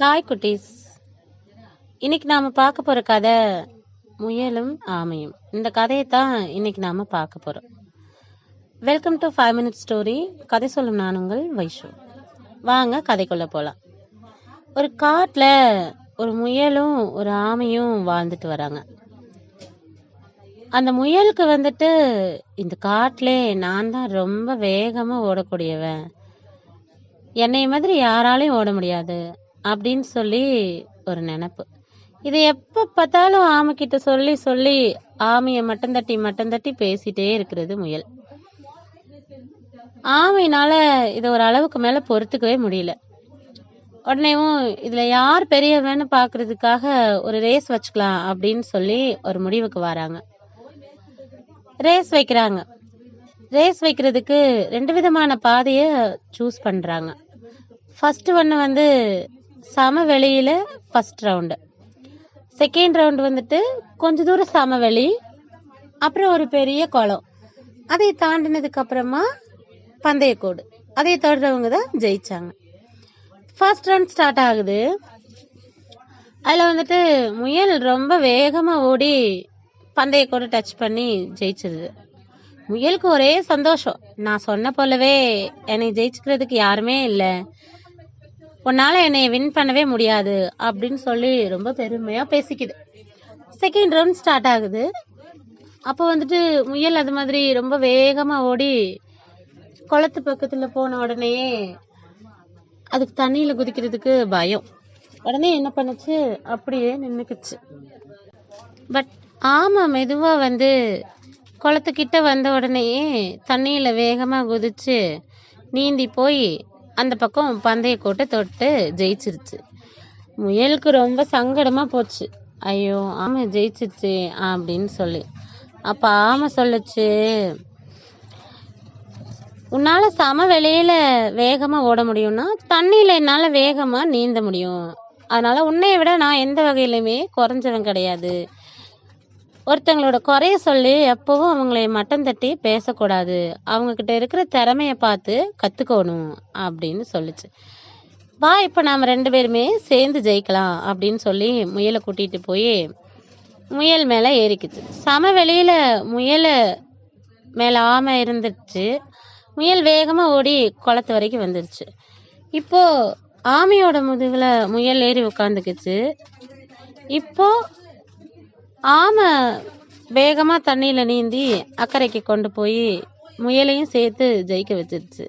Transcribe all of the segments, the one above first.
Hi குட்டீஸ். இன்னைக்கு நாம பார்க்க போற கதை முயலும் ஆமையும். இந்த கதையை தான் இன்னைக்கு நாம பார்க்க போறோம். Welcome to five minute story கதை சொல்லும் நான் உங்கள் வைஷு. வாங்க கதைக்குள்ள போலாம். ஒரு காட்டுல ஒரு முயலும் ஒரு ஆமையும் வாழ்ந்துட்டு வராங்க. அந்த முயலுக்கு வந்துட்டு இந்த காட்டிலே நான் தான் ரொம்ப வேகமா ஓடக்கூடியவன். என்னை மாதிரி யாராலையும் ஓட முடியாது. அப்படின்னு சொல்லி ஒரு நினப்பு. இதை எப்போ பார்த்தாலும் ஆமைக்கிட்ட சொல்லி சொல்லி ஆமையை மட்டம் தட்டி மட்டம் தட்டி பேசிட்டே இருக்கிறது முயல். ஆமையினால இதை ஒரு அளவுக்கு மேல பொறுத்துக்கவே முடியல. உடனேவும் இதுல யார் பெரியவன்னு பாக்குறதுக்காக ஒரு ரேஸ் வச்சுக்கலாம் அப்படின்னு சொல்லி ஒரு முடிவுக்கு வராங்க. ரேஸ் வைக்கிறாங்க. ரேஸ் வைக்கிறதுக்கு ரெண்டு விதமான பாதையை சூஸ் பண்றாங்க. ஃபர்ஸ்ட் ஒன்று வந்து சமவெளியில் ஃபஸ்ட் ரவுண்டு செகண்ட் ரவுண்டு வந்துட்டு கொஞ்ச தூரம் சமவெளி அப்புறம் ஒரு பெரிய குளம். அதை தாண்டினதுக்கு அப்புறமா பந்தயக்கோடு. அதை தொடர்றவங்க தான் ஜெயிச்சாங்க. ஃபர்ஸ்ட் ரவுண்ட் ஸ்டார்ட் ஆகுது. அதில் வந்துட்டு முயல் ரொம்ப வேகமாக ஓடி பந்தயக்கோடு டச் பண்ணி ஜெயிச்சிருது. முயலுக்கு ஒரே சந்தோஷம். நான் சொன்ன போலவே என்னை ஜெயிச்சுக்கிறதுக்கு யாருமே இல்லை. உன்னால என்னை வின் பண்ணவே முடியாது அப்படின்னு சொல்லி ரொம்ப பெருமையா பேசிக்குது. செகண்ட் ரவுண்ட் ஸ்டார்ட் ஆகுது. அப்போ வந்துட்டு முயல் அது மாதிரி ரொம்ப வேகமா ஓடி குளத்து பக்கத்துல போன உடனேயே அதுக்கு தண்ணியில குதிக்கிறதுக்கு பயம். உடனே என்ன பண்ணுச்சு? அப்படியே நின்றுக்குச்சு பட் ஆமா மெதுவா வந்து குளத்துக்கிட்ட வந்த உடனேயே தண்ணியில வேகமா குதிச்சு நீந்தி போய் அந்த பக்கம் பந்தய கோட்டை தொட்டு ஜெயிச்சிருச்சு. முயலுக்கு ரொம்ப சங்கடமாக போச்சு. ஐயோ ஆமை ஜெயிச்சிருச்சு அப்படின்னு சொல்லி. அப்போ ஆமை சொல்லுச்சு உன்னால் சம வெளியில் வேகமாக ஓட முடியும்னா தண்ணியில் என்னால் வேகமாக நீந்த முடியும். அதனால உன்னைய விட நான் எந்த வகையிலுமே குறைஞ்சவன் கிடையாது. ஒருத்தங்களோட குறைய சொல்லி எப்பவும் அவங்களை மட்டம் தட்டி பேசக்கூடாது. அவங்கக்கிட்ட இருக்கிற திறமைய பார்த்து கற்றுக்கணும் அப்படின்னு சொல்லுச்சு. வா இப்போ நாம் ரெண்டு பேருமே சேர்ந்து ஜெயிக்கலாம் அப்படின்னு சொல்லி முயலை கூட்டிகிட்டு போய் முயல் மேலே ஏறிக்குச்சு. சமவெளியில் முயலை மேல ஆமை இருந்துச்சு. முயல் வேகமாக ஓடி குளத்து வரைக்கும் வந்துருச்சு. இப்போது ஆமையோட முதுகில் முயல் ஏறி உட்காந்துக்குச்சு இப்போது ஆமை வேகமா தண்ணியில நீந்தி அக்கறைக்கு கொண்டு போய் முயலையும் சேர்த்து ஜெயிக்க வச்சிருச்சு.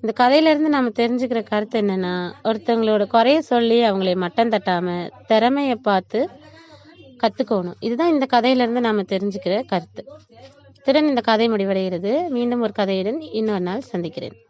இந்த கதையில இருந்து நம்ம தெரிஞ்சுக்கிற கருத்து என்னன்னா ஒருத்தவங்களோட குறைய சொல்லி அவங்களை மட்டம் தட்டாம திறமைய பார்த்து கத்துக்கணும். இதுதான் இந்த கதையில இருந்து நாம தெரிஞ்சுக்கிற கருத்து. திறன் இந்த கதை முடிவடைகிறது. மீண்டும் ஒரு கதையுடன் இன்னொரு நாள் சந்திக்கிறேன்.